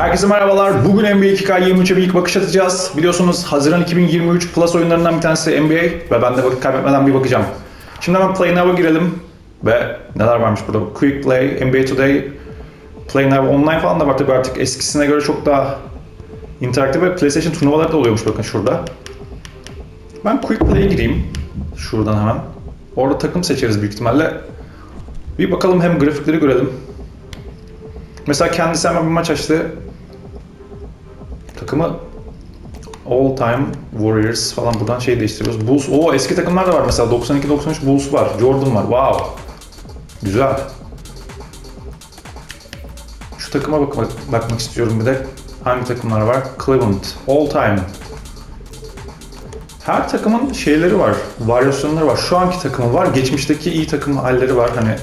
Herkese merhabalar. Bugün NBA 2K23'e bir ilk bakış atacağız. Biliyorsunuz Haziran 2023 Plus oyunlarından bir tanesi NBA ve ben de vakit kaybetmeden bir bakacağım. Şimdi hemen Play Now'a girelim ve neler varmış burada? Quick Play, NBA Today, Play Now Online falan da var tabii artık eskisine göre çok daha interaktif ve PlayStation turnuvaları da oluyormuş bakın şurada. Ben Quick Play'e gireyim. Şuradan hemen. Orada takım seçeriz büyük ihtimalle. Bir bakalım hem grafikleri görelim. Mesela kendisi hemen bir maç açtı. Takımı All Time Warriors falan buradan şey değiştiriyoruz. Bulls. O eski takımlar da var mesela 92-93 Bulls var. Jordan var. Wow. Güzel. Şu takıma bak bakmak istiyorum bir de. Hangi takımlar var? Cleveland. All Time. Her takımın şeyleri var, varyasyonları var. Şu anki takımı var, geçmişteki iyi takım halleri var. Hani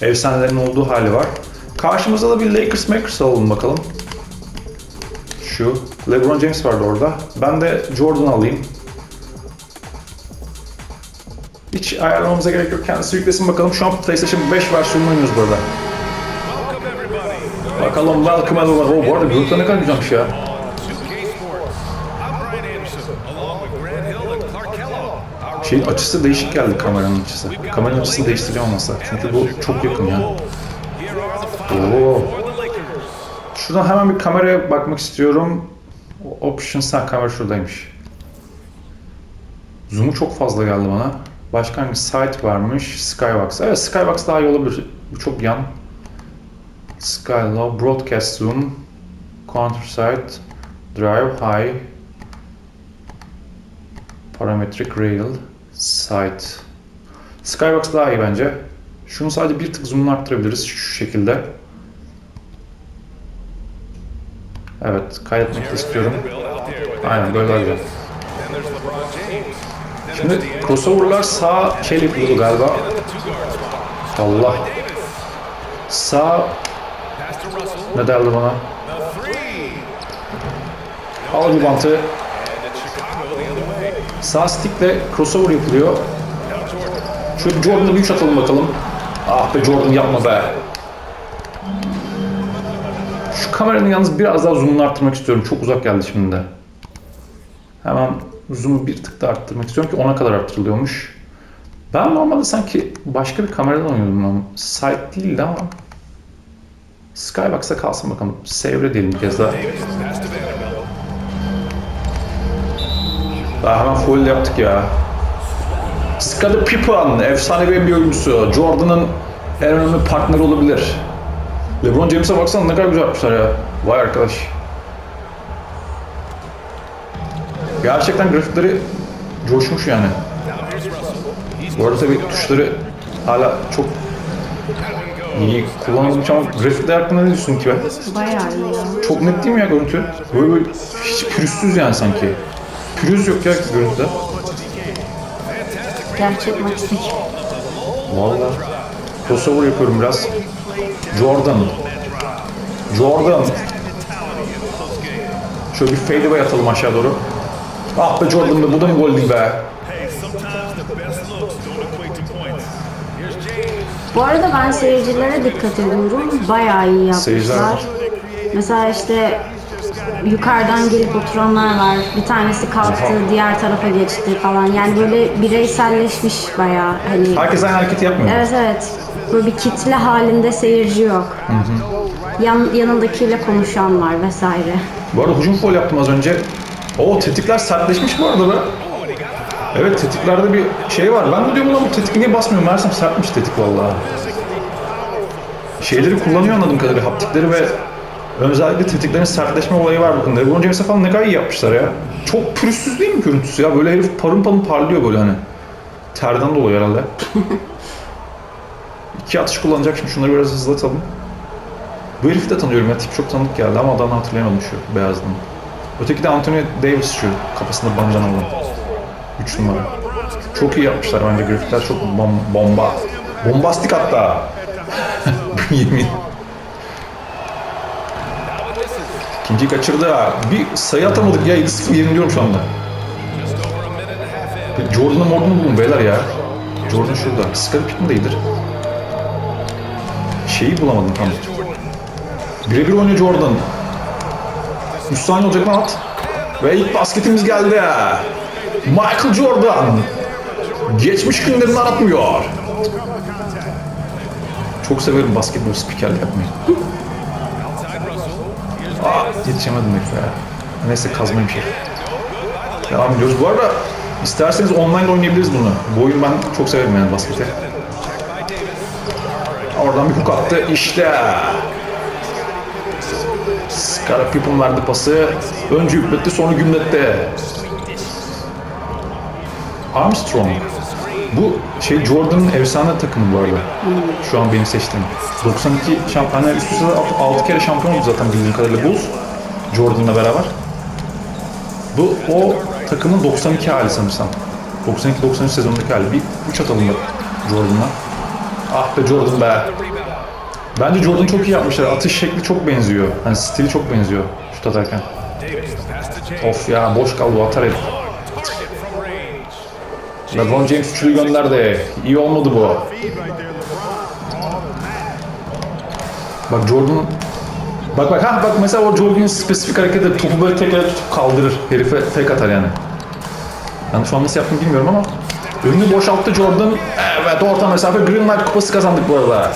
efsanelerin olduğu hali var. Karşımızda da bir Lakers Makers alalım bakalım. Şu. LeBron James vardı orada. Ben de Jordan alayım. Hiç ayarlamamıza gerek yok. Kendisi yüklesin bakalım. Şu an PlayStation 5 versiyonunu oynuyoruz burada. Bakalım welcome everyone. Oh, bu arada grupta ne kadar güzelmiş ya. Şeyin açısı değişik geldi kameranın açısı. Kameranın açısı değiştiriyor olmasa. Çünkü bu çok yakın ya. Oo. Şuradan hemen bir kameraya bakmak istiyorum. Options, ha kamera şuradaymış. Zoom'u çok fazla geldi bana. Başka hangi site varmış? Skybox. Evet Skybox daha iyi olabilir. Bu çok yan. Skylow, Broadcast Zoom, Counter Site, Drive High, Parametric Rail, Site. Skybox daha iyi bence. Şunu sadece bir tık zoom'unu arttırabiliriz şu şekilde. Evet, kaydetmek de istiyorum. Aynen böyle güzel. Şimdi crossover'lar sağ şey yapıyordu galiba. Allah. Sağ ne derdi bana? Al bir bantı. Sağ stickle crossover yapılıyor. Şöyle Jordan'a bir üç atalım bakalım. Ah be Jordan yapma be. Şu kameranın yalnız biraz daha zoom'unu arttırmak istiyorum. Çok uzak geldi şimdi de. Hemen zoom'u bir tık daha arttırmak istiyorum ki ona kadar arttırılıyormuş. Ben normalde sanki başka bir kameradan oynuyordum site değildi ama Skybox'a kalsın bakalım. Save'e diyelim bir kez daha. Daha hemen full yaptık ya. Scottie Pippen, efsane bir oyuncusu. Jordan'ın en önemli partneri olabilir. LeBron James'e baksana ne kadar güzel yapmışlar ya. Vay arkadaş. Gerçekten grafikleri coşmuş yani. Bu arada tabii tuşları hala çok iyi kullanılmış ama grafikler hakkında ne diyorsun ki be? Bayağı iyi. Çok net değil mi ya görüntü? Böyle, böyle hiç pürüzsüz yani sanki. Pürüz yok ya görüntüde. Gerçek maçlık. Vallahi. Crossover yapıyorum biraz. Jordan. Jordan. Şöyle bir fadeaway atalım aşağı doğru. Ah be Jordan be bu da mı gol değil be? Bu arada ben seyircilere dikkat ediyorum. Bayağı iyi Seyirciler yapmışlar. var. Mesela işte yukarıdan gelip oturanlar var. Bir tanesi kalktı, diğer tarafa geçti falan. Yani böyle bireyselleşmiş bayağı. Hani Herkes aynı hareketi yapmıyor. Evet evet. Böyle bir kitle halinde seyirci yok. Yan, yanındakiyle konuşan var vesaire. Bu arada hücum foul yaptım az önce. O tetikler sertleşmiş bu arada be. Evet tetiklerde bir şey var. Ben de diyorum lan bu tetik niye basmıyor? Meğersem sertmiş tetik vallahi. Şeyleri kullanıyor anladığım kadarıyla haptikleri ve özellikle tetiklerin sertleşme olayı var bakın. LeBron James'e falan ne kadar iyi yapmışlar ya. Çok pürüzsüz değil mi görüntüsü ya? Böyle herif parın parın parlıyor böyle hani. Terden dolayı herhalde. İki atış kullanacak şimdi şunları biraz hızlatalım. Bu herifi de tanıyorum ya. Tip çok tanıdık geldi ama adını hatırlayamadım şu beyazdan. Öteki de Anthony Davis şu kafasında bandana olan. 3 numara. Çok iyi yapmışlar bence grafikler çok bom- bomba. Bombastik hatta. Yemin. İkinciyi kaçırdı ha. Bir sayı atamadık ya 7-0 yeniliyorum şu anda. Jordan'ı Mordan'ı bulun beyler ya. Jordan şurada. Scottie Pippen de iyidir. Şeyi bulamadım tam. Birebir oynuyor Jordan. 3 saniye olacak mı at? Ve ilk basketimiz geldi. Michael Jordan. Geçmiş günlerini aratmıyor. Çok severim basketbol spikerlik yapmayı. Aa, yetişemedim ya. Neyse kazmayayım şey. Devam ediyoruz. Bu arada isterseniz online oynayabiliriz bunu. Bu oyun ben çok severim yani basketi. Oradan bir hook attı. İşte. Pippen verdi pası. Önce yükletti sonra gümletti. Armstrong. Bu şey Jordan'ın efsane takımı bu arada. Şu an benim seçtiğim. 92 şampiyonlar üst üste 6 kere şampiyon oldu zaten bildiğim kadarıyla Bulls. Jordan'la beraber. Bu o takımın 92 hali sanırsam. 92-93 sezonundaki hali. Bir 3 atalım da Jordan'la. Ah be Jordan be. Bence Jordan çok iyi yapmışlar. Atış şekli çok benziyor. Hani stili çok benziyor şut atarken. Of ya boş kaldı atar herif. LeBron James üçlü gönderdi. İyi olmadı bu. Bak Jordan Bak bak ha bak mesela o Jordan'ın spesifik hareketi topu böyle tekrar tutup kaldırır. Herife tek atar yani. Ben şu an nasıl yaptım bilmiyorum ama önünü boşalttı Jordan. Evet orta mesafe Green Knight kupası kazandık bu arada.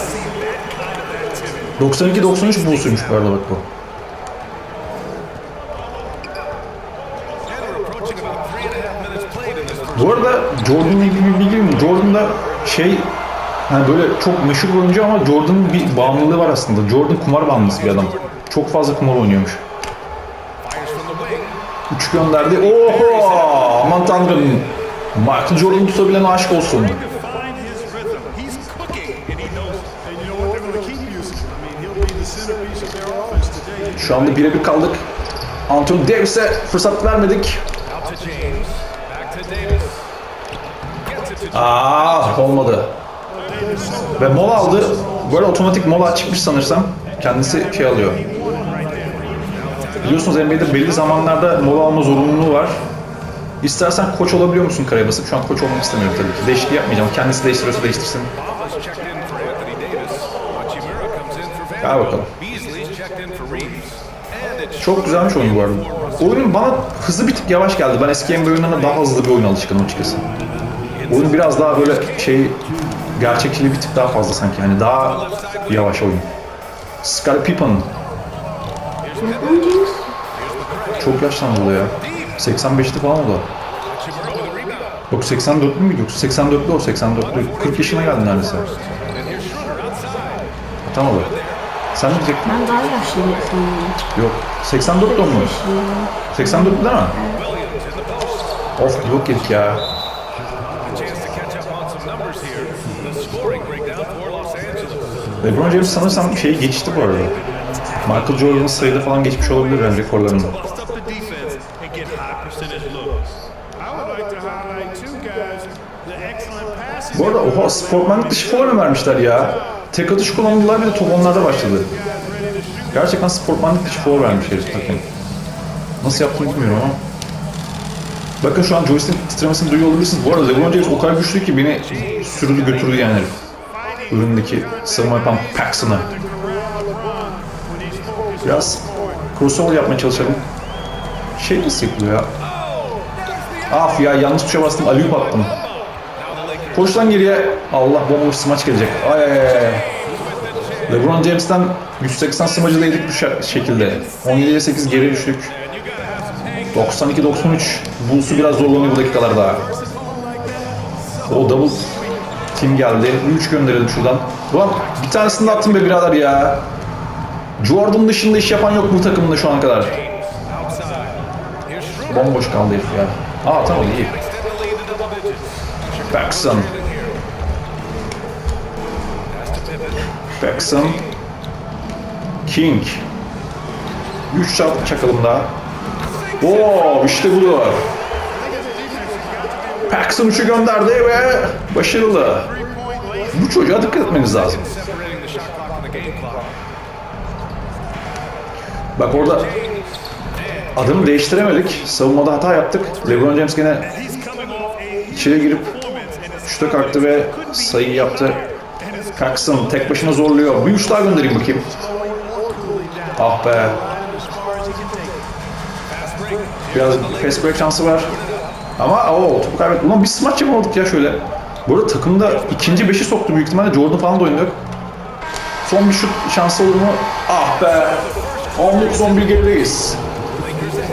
92-93 Bulls'uymuş bu arada bak. Bu arada Jordan'la ilgili bir bilgi mi? Jordan'da şey hani böyle çok meşhur bir oyuncu ama Jordan'ın bir bağımlılığı var aslında. Jordan kumar bağımlısı bir adam. Çok fazla kumar oynuyormuş. Üç gönderdi. Oho! Aman tanrım. Michael Jordan tutabilen aşk olsun. Şu anda birebir kaldık. Anthony Davis'e fırsat vermedik. Aa olmadı. Ve mola aldı. Böyle otomatik mola çıkmış sanırsam. Kendisi şey alıyor. Biliyorsunuz NBA'de belli zamanlarda mola alma zorunluluğu var. İstersen koç olabiliyor musun karaya basıp? Şu an koç olmak istemiyorum tabii ki. Değişikliği yapmayacağım. Kendisi değiştiriyorsa değiştirsin. Gel bakalım. Çok güzelmiş oyun bu arada. Oyunun bana hızı bir tık yavaş geldi. Ben eski NBA oyunlarına daha hızlı bir oyun alışkınım açıkçası. Oyun biraz daha böyle şey gerçekçiliği bir tık daha fazla sanki. Hani daha yavaş oyun. James çok yaşlandı o ya. 85'li falan o da. Yok 84'lü müydü? Yok 84'lü o 84'lü. 40 yaşına geldi neredeyse. Atamadı. Sen ne diyecektin? ben daha yaşlıyım sanırım. Yok. 84 mu? 84 değil mi? Of yok yedik ya. LeBron James sanırsam şeyi geçti bu arada. Michael Jordan'ın sayıda falan geçmiş olabilir yani rekorlarını. Bu arada oha sportmanlık dışı foul mü vermişler ya? Tek atış kullandılar bir de top onlarda başladı. Gerçekten sportmanlık dışı foul vermiş herif takım. Nasıl yaptığını bilmiyorum ama. Bakın şu an joystick titremesini duyuyor olabilirsiniz. Bu arada LeBron James o kadar güçlü ki beni sürüdü götürdü yani herif. Önündeki savunma yapan Paxson'a. Biraz crossover yapmaya çalışalım. Şey nasıl yapılıyor ya? Af ya yanlış tuşa bastım. Aliyup attım. Koş lan geriye. Allah bomboş smaç gelecek. Ay ay ay. LeBron James'ten 180 smacı da bu şekilde. 17'ye 8 geri düştük. 92-93. Bulls'u biraz zorlanıyor bu dakikalarda. O double team geldi. 3 gönderelim şuradan. Ulan bir tanesini de attım be birader ya. Jordan dışında iş yapan yok bu takımda şu ana kadar. Bomboş kaldı herif ya. Aa tamam iyi. Paxson. Paxson. King. 3 çarpı çakalım daha. Oo işte bu. Paxson 3'ü gönderdi ve başarılı. Bu çocuğa dikkat etmeniz lazım. Bak orada adını değiştiremedik. Savunmada hata yaptık. LeBron James gene içeri girip Şuta kalktı ve sayı yaptı. Kalksın tek başına zorluyor. Bir uç daha göndereyim bakayım. Ah be. Biraz fast break şansı var. Ama o topu kaybetti. Ulan bir smaç yapamadık ya şöyle. Bu arada takımda ikinci beşi soktu büyük ihtimalle. Jordan falan da oynuyor. Son bir şut şansı olur mu? Ah be. 19-11 gerideyiz.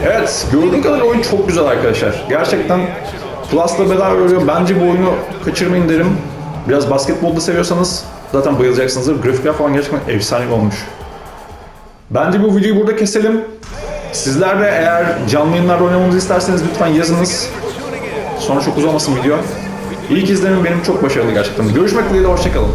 Evet, gördüğüm kadarıyla oyun çok güzel arkadaşlar. Gerçekten Plus'la bedava veriyor. Bence bu oyunu kaçırmayın derim. Biraz basketbolda seviyorsanız zaten bayılacaksınızdır. Grafikler falan gerçekten efsane olmuş. Bence bu videoyu burada keselim. Sizler de eğer canlı yayınlarda oynamamızı isterseniz lütfen yazınız. Sonra çok uzamasın video. İlk izlenim benim çok başarılı gerçekten. Görüşmek dileğiyle, hoşçakalın.